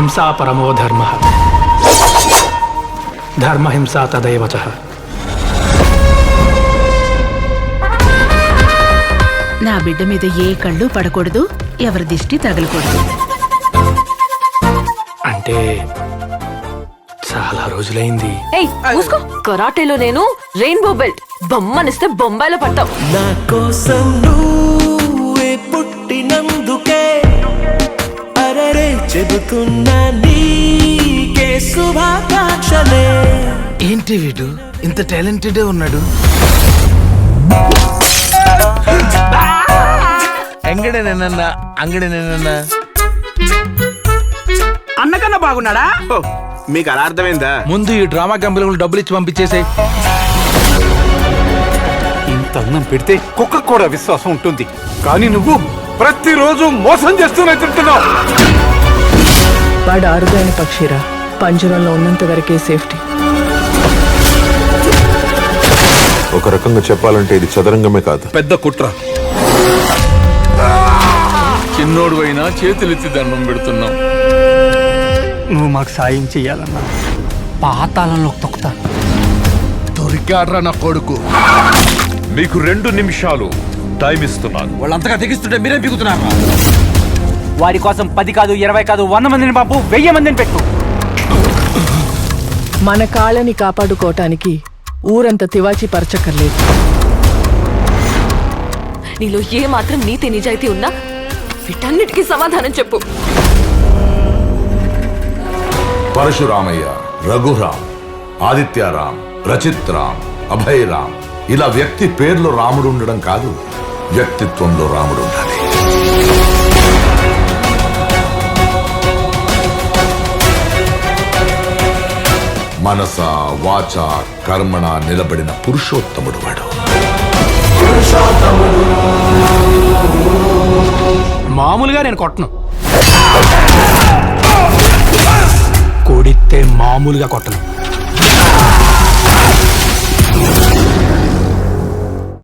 అహింసా పరమో ధర్మ. ధర్మహింసా తదైవ చ. నా బిడ్డ మీద ఏ కళ్ళు పడకూడదు ఎవరి దిష్టి తగలకూడదు. అంటే చాలా రోజులైంది. కరాటేలో నేను రెయిన్బో బెల్ట్. బొమ్మనిస్తే బొంబాయిలో పట్టావు నా కోసం చెబుతున్నా నీకే శుభాకాంక్షలే. ఏంటి వీడు? ఇంత టాలెంటెడ్ ఉన్నాడు. ఎంగడే నిన్న అంగడి నిన్న అన్నకన్నా బాగున్నాడా? మీకు అలా అర్థమైందా? ముందు ఈ డ్రామా కంపెనీలకు డబ్బులు ఇచ్చి పంపించేసాయి ఇంత అన్నం పెడితే కుక్క కూడా విశ్వాసం ఉంటుంది. కానీ నువ్వు ప్రతిరోజు మోసం చేస్తూనే తింటున్నావు. వాడు అరుదైన పక్షిరా. పంజరంలో ఉన్నంత వరకే సేఫ్టీ. ఒక రకంగా చెప్పాలంటే ఇది చదరంగమే కాదు. పెద్ద కుట్ర. చిన్నోడు అయినా చేతులెత్తి దండం పెడుతున్నాం నువ్వు మాకు సాయం చెయ్యాలన్నా. పాతాళంలో తొక్కుతా. దొరికాడ్రా నా కొడుకు. మీకు రెండు నిమిషాలు. టైం ఇస్తున్నాను. వాళ్ళంతగా తెగిస్తుంటే మీరేం బిగుతున్నారు వారి కోసం పది కాదు ఇరవై కాదు వంద మందిని పంపు వెయ్యి మందిని పెట్టు. మన కాళ్ళని కాపాడుకోవటానికి ఊరంత తివాచి పరచక్కర్లేదు. నీలో ఏ మాత్రం నీతి నిజాయితీ ఉన్నా వీటన్నిటికీ సమాధానం చెప్పు. పరశురామయ్య రఘురామ్ ఆదిత్యరామ్ రచిత్ రామ్ అభయ్ రామ్ ఇలా వ్యక్తి పేర్లో రాముడు ఉండడం కాదు వ్యక్తిత్వంలో రాముడు ఉండాలి మనస వాచ కర్మణ నిలబడిన పురుషోత్తముడు వాడు. మామూలుగా నేను కొట్టను. కొడితే మామూలుగా కొట్టను.